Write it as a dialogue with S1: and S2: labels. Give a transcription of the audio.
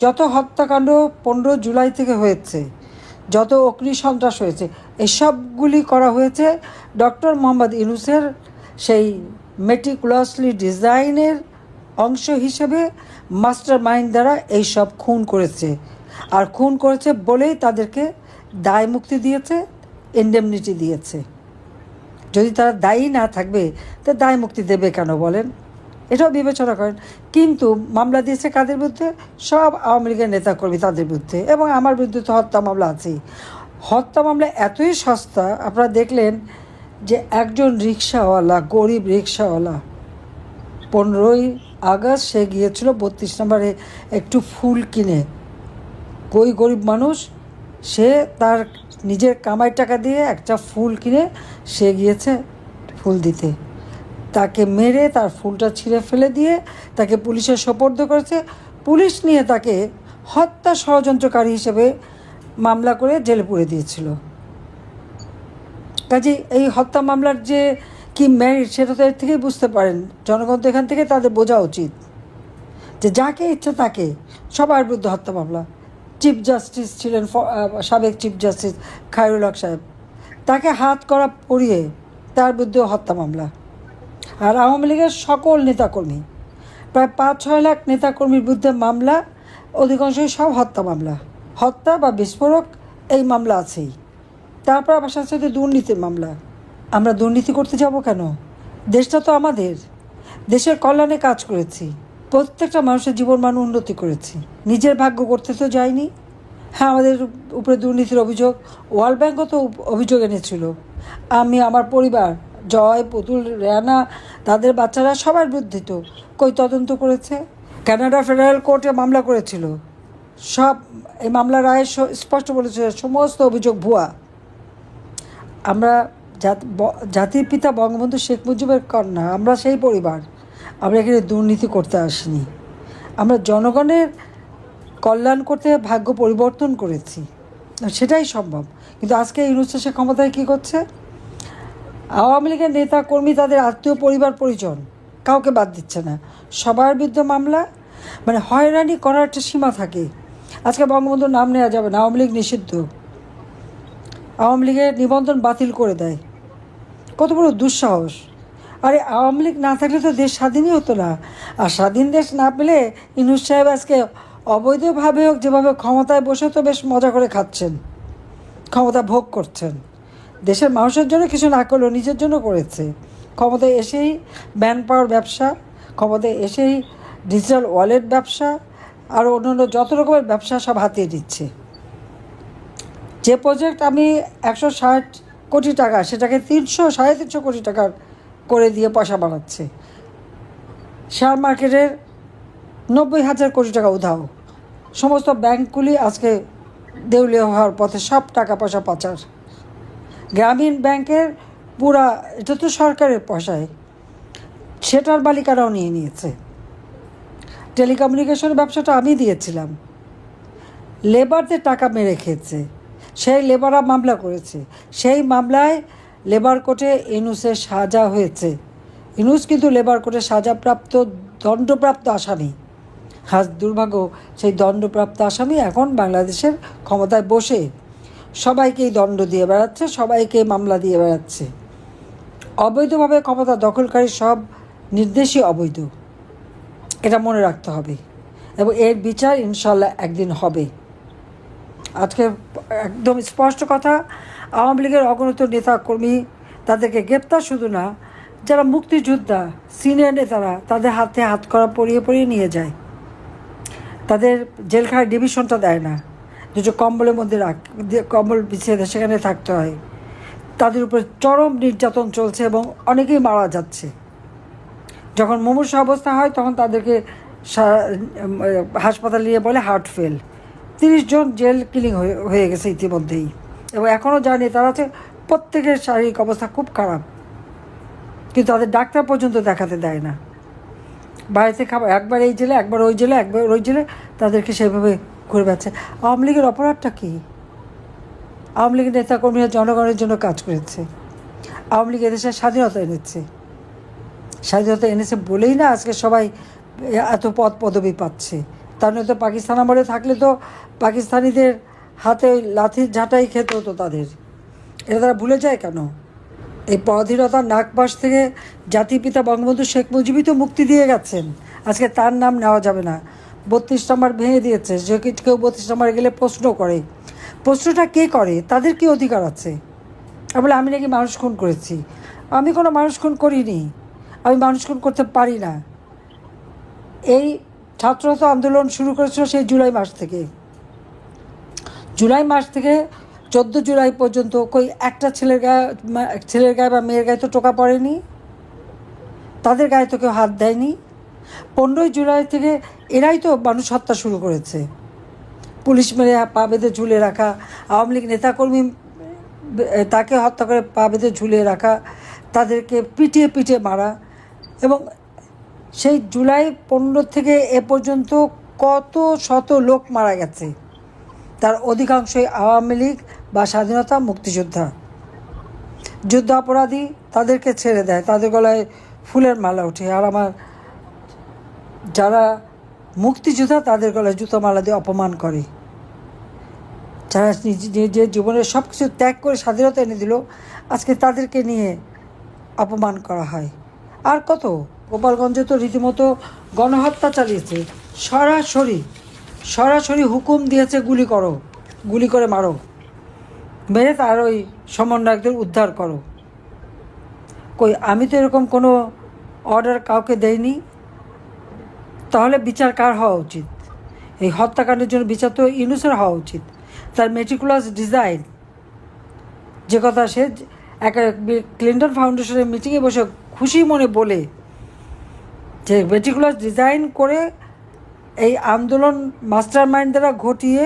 S1: যত হত্যাকাণ্ড পনেরো জুলাই থেকে হয়েছে, যত অগ্নি সন্ত্রাস হয়েছে, এসবগুলি করা হয়েছে ডক্টর মোহাম্মদ ইউনুসের সেই মেটিকুলাসলি ডিজাইনের অংশ হিসেবে মাস্টার মাইন্ড দ্বারা এইসব খুন করেছে। আর খুন করেছে বলেই তাদেরকে দায় মুক্তি দিয়েছে ইন্ডেমনিটি দিয়েছে। যদি তারা দায়ী না থাকবে, তা দায় মুক্তি দেবে কেন বলেন? এটাও বিবেচনা করেন। কিন্তু মামলা দিয়েছে কাদের বিরুদ্ধে? সব আওয়ামী লীগের নেতাকর্মী তাদের বিরুদ্ধে। এবং আমার বিরুদ্ধে তো হত্যা মামলা আছেই। হত্যা মামলা এতই সস্তা, আপনারা দেখলেন যে একজন রিক্সাওয়ালা গরিব রিক্সাওয়ালা পনেরোই আগস্ট সে গিয়েছিল বত্রিশ নম্বরে একটু ফুল কিনে। ওই গরিব মানুষ, সে তার নিজের কামাই টাকা দিয়ে একটা ফুল কিনে সে গিয়েছে ফুল দিতে। তাকে মেরে তার ফুলটা ছিঁড়ে ফেলে দিয়ে তাকে পুলিশের সোপর্দ করেছে। পুলিশ নিয়ে তাকে হত্যা ষড়যন্ত্রকারী হিসেবে মামলা করে জেলে পুরে দিয়েছিল। কাজে এই হত্যা মামলার যে কি মেরিট সেটা তো এর থেকেই বুঝতে পারেন। জনগণ তো এখান থেকে তাদের বোঝা উচিত যে যাকে ইচ্ছা তাকে সবার বিরুদ্ধে হত্যা মামলা। চিফ জাস্টিস ছিলেন সাবেক চিফ জাস্টিস খায়রুল হক সাহেব। তাকে হাত করা পড়িয়ে তার বিরুদ্ধেও হত্যা মামলা। আর আওয়ামী লীগের সকল নেতাকর্মী, প্রায় পাঁচ, ছয় লাখ নেতাকর্মীর বিরুদ্ধে মামলা, অধিকাংশই সব হত্যা মামলা। হত্যা বা বিস্ফোরক, এই মামলা আছেই। তারপর আবার সাথে সাথে দুর্নীতির মামলা। আমরা দুর্নীতি করতে যাব কেন? দেশটা তো আমাদের। দেশের কল্যাণে কাজ করেছি। প্রত্যেকটা মানুষের জীবন মান উন্নতি করেছি। নিজের ভাগ্য করতে তো যায়নি হ্যাঁ আমাদের উপরে দুর্নীতির অভিযোগ, ওয়ার্ল্ড ব্যাঙ্কও তো অভিযোগ এনেছিল। আমি, আমার পরিবার জয়, পুতুল রেয়ানা তাদের বাচ্চারা সবার বিরুদ্ধে তো। কই তদন্ত করেছে? কানাডা ফেডারেল কোর্টে মামলা করেছিল। সব এই মামলার রায় স্পষ্ট বলেছে সমস্ত অভিযোগ ভুয়া। আমরা জাতির পিতা বঙ্গবন্ধু শেখ মুজিবের কন্যা, আমরা সেই পরিবার। আমরা এখানে দুর্নীতি করতে আসিনি। আমরা জনগণের কল্যাণ করতে ভাগ্য পরিবর্তন করেছি। সেটাই সম্ভব। কিন্তু আজকে ইউনুস ক্ষমতায় কী করছে? আওয়ামী লীগের নেতা কর্মী তাদের আত্মীয় পরিবার পরিজন, কাউকে বাদ দিচ্ছে না। সবার বিরুদ্ধে মামলা মানে হয়রানি করার একটা সীমা থাকে। আজকে বঙ্গবন্ধুর নাম নেওয়া যাবে না, আওয়ামী লীগ নিষিদ্ধ। আওয়ামী লীগের নিবন্ধন বাতিল করে দেয়। কত বড় দুঃসাহস। আরে আওয়ামী লীগ না থাকলে তো দেশ স্বাধীনই হতো না। আর স্বাধীন দেশ না পেলে ইনুস সাহেব আজকে অবৈধভাবে হোক, যেভাবে ক্ষমতায় বসে তো বেশ মজা করে খাচ্ছেন। ক্ষমতা ভোগ করছেন। দেশের মানুষের জন্য কিছু না করলেও নিজের জন্য করেছে। ক্ষমতায় এসেই ম্যান পাওয়ার ব্যবসা, ক্ষমতায় এসেই ডিজিটাল ওয়ালেট ব্যবসা, আর অন্যান্য যত রকমের ব্যবসা সব হাতিয়ে দিচ্ছে। যে প্রজেক্ট আমি একশো ষাট কোটি টাকা, সেটাকে তিনশো সাড়ে তিনশো কোটি টাকার করে দিয়ে পয়সা বানাচ্ছে। শেয়ার মার্কেটের নব্বই হাজার কোটি টাকা উধাও। সমস্ত ব্যাংকগুলি আজকে দেউলিয়া হওয়ার পথে সব টাকা পয়সা পাচার। গ্রামীণ ব্যাংকের পুরা এটা তো সরকারের পয়সায় সেটার বালিকারাও নিয়ে নিয়েছে। টেলিকমিউনিকেশন ব্যবসাটা আমি দিয়েছিলাম। লেবারদের টাকা মেরে খেয়েছে। সেই লেবাররা মামলা করেছে। সেই মামলায় লেবার কোর্টে ইনুসের সাজা হয়েছে। ইনুস কিন্তু লেবার কোর্টে সাজাপ্রাপ্ত, দণ্ডপ্রাপ্ত আসামি। আজ দুর্ভাগ্য সেই দণ্ডপ্রাপ্ত আসামি এখন বাংলাদেশের ক্ষমতায় বসে। সবাইকেই দণ্ড দিয়ে বেড়াচ্ছে, সবাইকে মামলা দিয়ে বেড়াচ্ছে। অবৈধভাবে ক্ষমতা দখলকারী সব নির্দেশই অবৈধ। এটা মনে রাখতে হবে। এবং এর বিচার ইনশাল্লাহ একদিন হবে। আজকে একদম স্পষ্ট কথা, আওয়ামী লীগের অগণিত নেতা কর্মী তাদেরকে গ্রেপ্তার শুধু না, যারা মুক্তিযোদ্ধা, সিনিয়র নেতারা তাদের হাতে হাত করা পরিয়ে পরিয়ে নিয়ে যায়। তাদের জেলখানায় ডিভিশনটা দেয় না। দুটো কম্বলের মধ্যে রাখ কম্বল বিছিয়ে সেখানে থাকতে হয়। তাদের উপর চরম নির্যাতন চলছে এবং অনেকেই মারা যাচ্ছে। যখন মুমূর্ষ অবস্থা হয়, তখন তাদেরকে হাসপাতালে নিয়ে বলে হার্ট ফেল। তিরিশ জন জেল কিলিং হয়ে গেছে ইতিমধ্যেই। এবং এখনও জানি তারা আছে, প্রত্যেকের শারীরিক অবস্থা খুব খারাপ। কিন্তু তাদের ডাক্তার পর্যন্ত দেখাতে দেয় না। বাড়িতে খাবার, একবার এই জেলে, একবার ওই জেলে, একবার ওই জেলে, তাদেরকে সেভাবে ঘুরে বেড়াচ্ছে। আওয়ামী লীগের অপরাধটা কী? আওয়ামী লীগের নেতাকর্মীরা জনগণের জন্য কাজ করেছে। আওয়ামী লীগ এদেশের স্বাধীনতা এনেছে। স্বাধীনতা এনেছে বলেই না আজকে সবাই এত পদ পদবি পাচ্ছে। তার নয়তো পাকিস্তান আমলে থাকলে তো পাকিস্তানিদের হাতে ওই ঝাঁটাই খেতে হতো তাদের। এটা তারা ভুলে যায় কেন? এই পরাধীনতার নাগপাশ থেকে জাতিপিতা বঙ্গবন্ধু শেখ মুজিবই তো মুক্তি দিয়ে গেছেন। আজকে তার নাম নেওয়া যাবে না। বত্রিশ নম্বর ভেঙে দিয়েছে, যে কেউ বত্রিশ নম্বরে গেলে প্রশ্ন করে। প্রশ্নটা কে করে? তাদের কি অধিকার আছে? আমি বলে, আমি নাকি মানুষ খুন করেছি। আমি কোনো মানুষ খুন করিনি। আমি মানুষ খুন করতে পারি না। এই ছাত্রতা আন্দোলন শুরু করেছিল সেই জুলাই মাস থেকে। জুলাই মাস থেকে চোদ্দ জুলাই পর্যন্ত কই একটা ছেলের গায়ে ছেলের গায়ে বা মেয়ের গায়ে তো টোকা পড়েনি। তাদের গায়ে তো কেউ হাত দেয়নি। পনেরোই জুলাই থেকে এরাই তো মানুষ হত্যা শুরু করেছে। পুলিশ মেরে পা বেঁধে ঝুলে রাখা, আওয়ামী লীগ নেতাকর্মী তাকে হত্যা করে পা বেঁধে ঝুলিয়ে রাখা, তাদেরকে পিটিয়ে পিটিয়ে মারা এবং সেই জুলাই পনেরো থেকে এ পর্যন্ত কত শত লোক মারা গেছে। তার অধিকাংশই আওয়ামী লীগ বা স্বাধীনতা মুক্তিযোদ্ধা। যুদ্ধ অপরাধী তাদেরকে ছেড়ে দেয়, তাদের গলায় ফুলের মালা ওঠে। আর আমার যারা মুক্তিযোদ্ধা, তাদের গলায় জুতো মালা দিয়ে অপমান করে। যারা নিজের জীবনের সব কিছু ত্যাগ করে স্বাধীনতা এনে দিল, আজকে তাদেরকে নিয়ে অপমান করা হয়। আর কত? গোপালগঞ্জে তো রীতিমতো গণহত্যা চালিয়েছে। সরাসরি সরাসরি হুকুম দিয়েছে গুলি করো, গুলি করে মারো। মেরে তার ওই সমন্বয়কদের উদ্ধার করো। কই, আমি তো এরকম কোনো অর্ডার কাউকে দেইনি। তাহলে বিচার কার হওয়া উচিত? এই হত্যাকাণ্ডের জন্য বিচার তো ইউনুসের হওয়া উচিত। তার মেটিকুলাস ডিজাইন যে কথা সে এক ক্লিন্টন ফাউন্ডেশনের মিটিংয়ে বসে খুশি মনে বলে যে মেটিকুলাস ডিজাইন করে এই আন্দোলন মাস্টার দ্বারা ঘটিয়ে